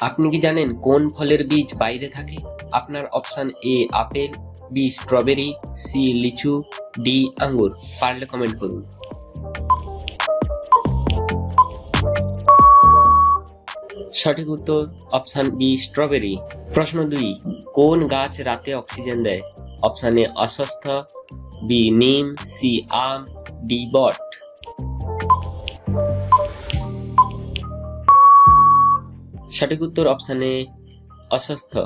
আপনি কি জানেন কোন ফলের বীজ বাইরে থাকে? আপনার option A apple, B strawberry, C লিচু, ডি আঙ্গুর। পারলে কমেন্ট করুন। সঠিক উত্তর, অপশান বি স্ট্রবেরি। প্রশ্ন দুই, কোন গাছ রাতে অক্সিজেন দেয়? অপশন এ অস্বস্থ বি নিম, সি আম, ডি বট। সঠিক উত্তর অপশানে অসুস্থ।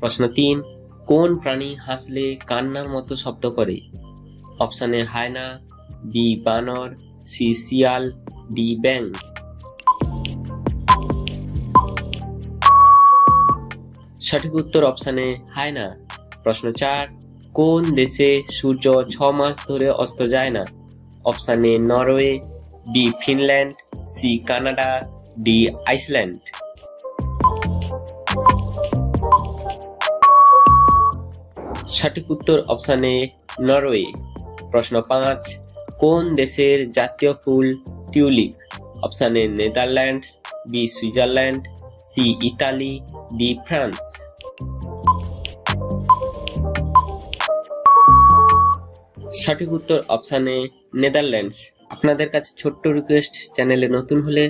প্রশ্ন তিন, কোন প্রাণী হাসলে কান্নার মতো শব্দ করে? অপশানে হায়না, বি বানর, সি শিয়াল, ডি ব্যাং সঠিক উত্তর অপশানে হায়না। প্রশ্ন চার, কোন দেশে সূর্য ছ মাস ধরে অস্ত যায় না? অপশানে Norway, B Finland, C Canada, D Iceland. সঠিক উত্তর অপশানে নরওয়ে প্রশ্ন পাঁচ, কোন দেশের জাতীয় ফুল টিউলিপ? অপশানে Netherlands B Switzerland C Italy D France সঠিক উত্তর অপশানে নেদারল্যান্ডস আপনাদের কাছে ছোট্ট রিকোয়েস্ট চ্যানেলে নতুন হলে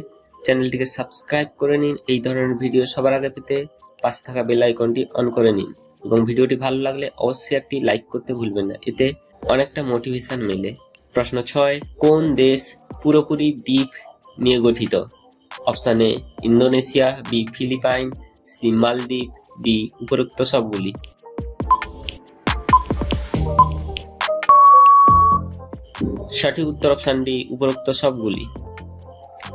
চ্যানেলটিকে সাবস্ক্রাইব করে নিন। এই ধরনের ভিডিও সবার আগে পেতে পাশে থাকা বেল আইকনটি অন করে নিন। এবং ভিডিওটি ভালো লাগলে অবশ্যই একটি লাইক করতে ভুলবেন না। এতে অনেকটা মোটিভেশন মেলে। প্রশ্ন ছয়, কোন দেশ পুরোপুরি দ্বীপ নিয়ে গঠিত? Option A Indonesia B Philippine C মালদ্বীপ ডি উপরোক্ত সবগুলি। সঠিক উত্তর অপশান ডি উপরোক্ত সবগুলি।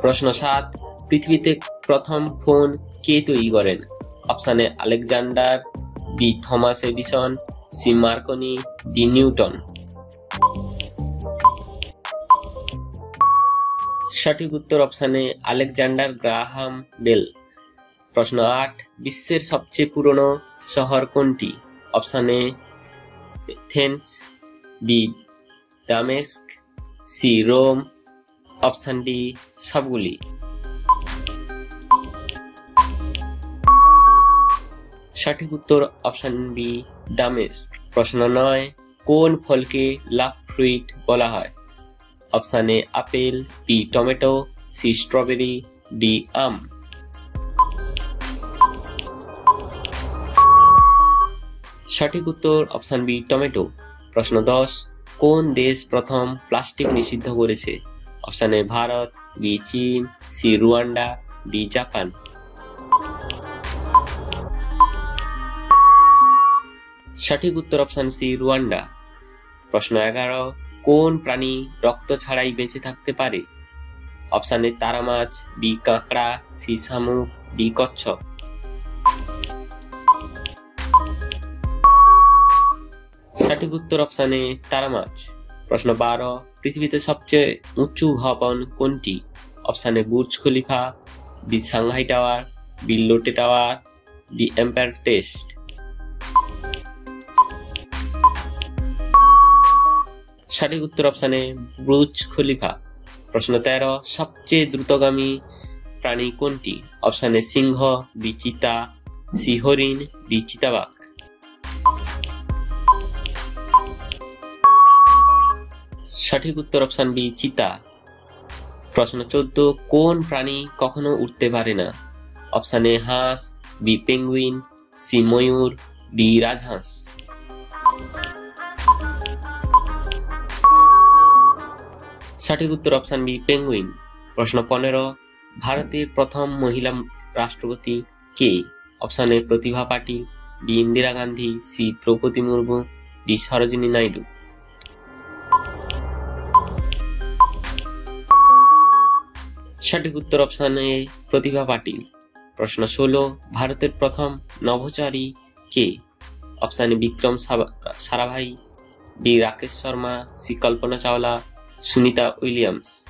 প্রশ্ন সাত, পৃথিবীতে প্রথম ফোন কে তৈরি করেন? অপশানে Alexander B Thomas Edison, C Marconi, D Newton. সঠিক উত্তর অপশানে আলেকজান্ডার গ্রাহাম বেল। প্রশ্ন আট, বিশ্বের সবচেয়ে পুরনো শহর কোনটি? অপশানে থেন্স বি দামেস্ক, সি রোম, অপশান ডি সবগুলি। সঠিক উত্তর অপশন বি দামেস্ক। প্রশ্ন নয়, কোন ফলকে লাভ ফ্রুইট বলা হয়? Option A apple B tomato C strawberry D আম। সঠিক উত্তর অপশান বি টমেটো। প্রশ্ন দশ, কোন দেশ প্রথম প্লাস্টিক নিষিদ্ধ করেছে? অপশান এ ভারত বি চীন সি রুয়ান্ডা ডি জাপান। সঠিক উত্তর অপশান সি রুয়ান্ডা প্রশ্ন এগারো, কোন প্রাণী রক্ত ছাড়াই বেঁচে থাকতে পারে? অপশান এ তারা মাছ বি কাঁকড়া সি শামুক ডি কচ্ছপ। সঠিক উত্তর অপশান তারা মাছ। প্রশ্ন বারো, পৃথিবীতে সবচেয়ে উঁচু ভবন কোনটি? Option Burj Khalifa B Shanghai Tower B Lotte Tower D Empire state. সঠিক উত্তর অপশানে ব্রুজ খলিফা। প্রশ্ন তেরো, সবচেয়ে দ্রুতগামী প্রাণী কোনটি? অপশানে সিংহ বি চিতা সি হরিণ ডি চিতাবাঘ সঠিক উত্তর অপশান বি, চিতা। প্রশ্ন চোদ্দ, কোন প্রাণী কখনো উঠতে পারে না? অপশান এ হাঁস, বি, পেঙ্গুইন, সি, ময়ূর, ডি, রাজহাঁস। সঠিক উত্তর অপশান বি পেঙ্গুইন প্রশ্ন পনেরো, ভারতের প্রথম মহিলা রাষ্ট্রপতি কে? Option A Pratibha Patil. B Indira Gandhi. C Droupadi Murmu. D Sarojini Naidu. সঠিক উত্তর অপশান এ প্রতিভা পাটিল। প্রশ্ন ষোলো, ভারতের প্রথম নভোচারী কে? Option Vikram Sarabhai. B Rakesh Sharma. C Kalpana Chawla. Sunita Williams.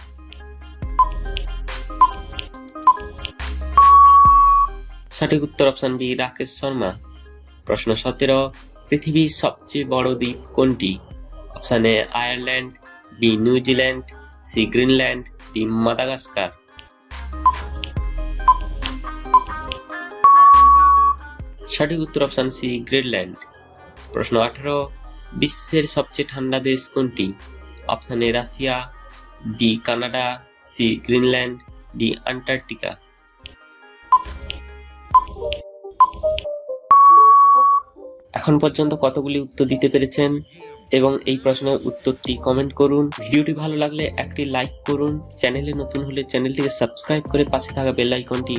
সঠিক উত্তর অপশন বি, রাকেশ শর্মা। প্রশ্ন সতেরো, পৃথিবীর সবচেয়ে বড় দ্বীপ কোনটি? Option A, Ireland, B, New Zealand, C, Greenland, D, Madagascar. সঠিক উত্তর অপশন সি, গ্রিনল্যান্ড। প্রশ্ন আঠারো, বিশ্বের সবচেয়ে ঠান্ডা দেশ কোনটি? Option A Russia B Canada C Greenland D Antarctica এখন পর্যন্ত কতগুলি উত্তর দিতে পেরেছেন? এবং এই প্রশ্নের উত্তরটি কমেন্ট করুন। ভিডিওটি ভালো লাগলে একটি লাইক করুন। চ্যানেলে নতুন হলে চ্যানেলটিকে সাবস্ক্রাইব করে পাশে থাকা বেল আইকনটি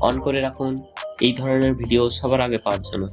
অন করে রাখুন। এই ধরনের ভিডিও সবার আগে পাওয়ার জন্য।